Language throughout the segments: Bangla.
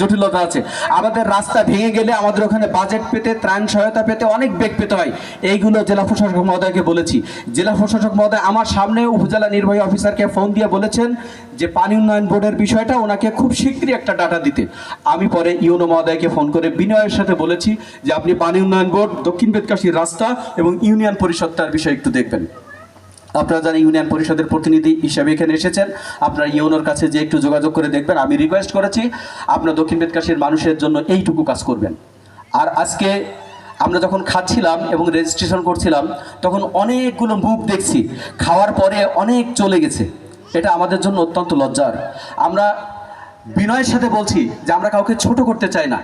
জটিলতা আছে। আমাদের রাস্তা ভেঙে গেলে আমাদের ওখানে বাজেট পেতে, ত্রাণ সহায়তা পেতে অনেক বেগ পেতে হয়। এইগুলো জেলা প্রশাসক মহোদয়কে বলেছি। জেলা প্রশাসক মহোদয় আমার সামনে উপজেলা নির্বাহী অফিসারকে ফোন দিয়ে বলেছেন যে পানি উন্নয়ন বোর্ডের বিষয়টা ওনাকে খুব শীঘ্রই একটা ডাটা দিতে। আমি পরে ইউনো মহোদয়কে ফোন করে বিনয়ের সাথে বলেছি যে আপনি পানি উন্নয়ন বোর্ড, দক্ষিণ বেদকাশীর রাস্তা এবং ইউনিয়ন পরিষদটার বিষয়ে একটু দেখবেন। আপনারা যারা ইউনিয়ন পরিষদের প্রতিনিধি হিসাবে এখানে এসেছেন, আপনারা ইউনোর কাছে যে একটু যোগাযোগ করে দেখবেন, আমি রিকোয়েস্ট করেছি, আপনার দক্ষিণ বেদকাশীর মানুষের জন্য এইটুকু কাজ করবেন। আর আজকে আমরা যখন খাচ্ছিলাম এবং রেজিস্ট্রেশন করছিলাম, তখন অনেকগুলো মুখ দেখছি, খাওয়ার পরে অনেক চলে গেছে। এটা আমাদের জন্য অত্যন্ত লজ্জার। আমরা বিনয়ের সাথে বলছি যে আমরা কাউকে ছোট করতে চাই না।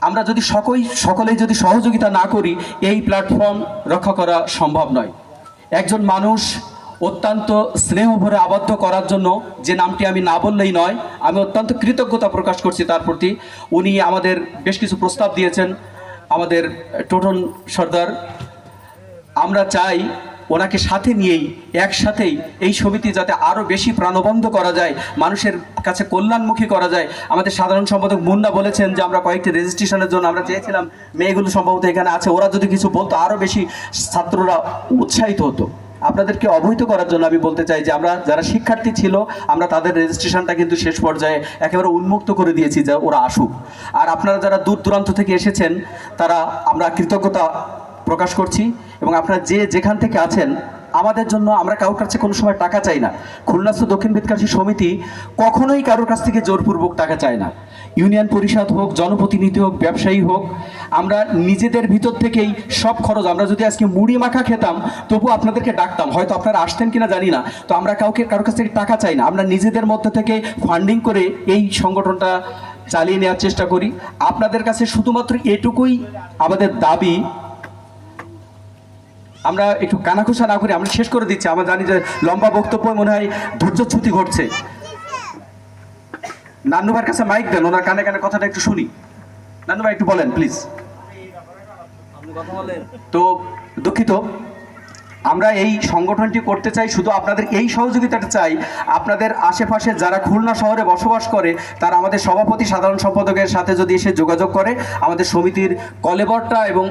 আমরা যদি সকই সকলেই যদি সহযোগিতা না করি, এই প্ল্যাটফর্ম রক্ষা করা সম্ভব নয়। একজন মানুষ অত্যন্ত স্নেহ ভরে আবদ্ধ করার জন্য যে নামটি আমি না বললেই নয়, আমি অত্যন্ত কৃতজ্ঞতা প্রকাশ করছি তার প্রতি। উনি আমাদের বেশ কিছু প্রস্তাব দিয়েছেন, আমাদের টোটন সর্দার। আমরা চাই ওনাকে সাথে নিয়েই, একসাথেই এই সমিতি যাতে আরও বেশি প্রাণবন্ধ করা যায়, মানুষের কাছে কল্যাণমুখী করা যায়। আমাদের সাধারণ সম্পাদক মুন্না বলেছেন যে আমরা কয়েকটি রেজিস্ট্রেশনের জন্য আমরা চেয়েছিলাম, মেয়েগুলো সম্ভবত এখানে আছে, ওরা যদি কিছু বলতো আরও বেশি ছাত্ররা উৎসাহিত হতো। আপনাদেরকে অবহিত করার জন্য আমি বলতে চাই যে আমরা যারা শিক্ষার্থী ছিল, আমরা তাদের রেজিস্ট্রেশনটা কিন্তু শেষ পর্যায়ে একেবারে উন্মুক্ত করে দিয়েছি যে ওরা আসুক। আর আপনারা যারা দূর দূরান্ত থেকে এসেছেন, তারা আমরা কৃতজ্ঞতা প্রকাশ করছি এবং আপনারা যে যেখান থেকে আছেন, আমাদের জন্য আমরা কারোর কাছে কোনো সময় টাকা চাই না। খুলনাস্থ দক্ষিণ বেদকাশী সমিতি কখনোই কারোর কাছ থেকে জোরপূর্বক টাকা চায় না। ইউনিয়ন পরিষদ হোক, জনপ্রতিনিধি হোক, ব্যবসায়ী হোক, আমরা নিজেদের ভিতর থেকেই সব খরচ, আমরা যদি আজকে মুড়ি মাখা খেতাম তবু আপনাদেরকে ডাকতাম। হয়তো আপনারা আসতেন কিনা জানি না, তো আমরা কাউকে, কারোর কাছ থেকে টাকা চাই না। আমরা নিজেদের মধ্যে থেকে ফান্ডিং করে এই সংগঠনটা চালিয়ে নেওয়ার চেষ্টা করি। আপনাদের কাছে শুধুমাত্র এটুকুই আমাদের দাবি আমরা একটু কানাঘুষা না করে আমরা শেষ করে দিচ্ছি। আমরা জানি যে লম্বা বক্তব্য মনে হয় ধৈর্যচ্যুতি ঘটছে। নান্নু ভাইয়ের কাছে মাইক দেন, ওনার কানে কানে কথাটা একটু শুনি। ভাই, একটু বলেন প্লিজ তো, দুঃখিত। আমরা এই সংগঠনটি করতে চাই, শুধু আপনাদের এই সহযোগিতাটা চাই। আপনাদের আশেপাশে যারা খুলনা শহরে বসবাস করে, তারা আমাদের সভাপতি, সাধারণ সম্পাদকের সাথে যদি এসে যোগাযোগ করে, আমাদের সমিতির কলেবরটা এবং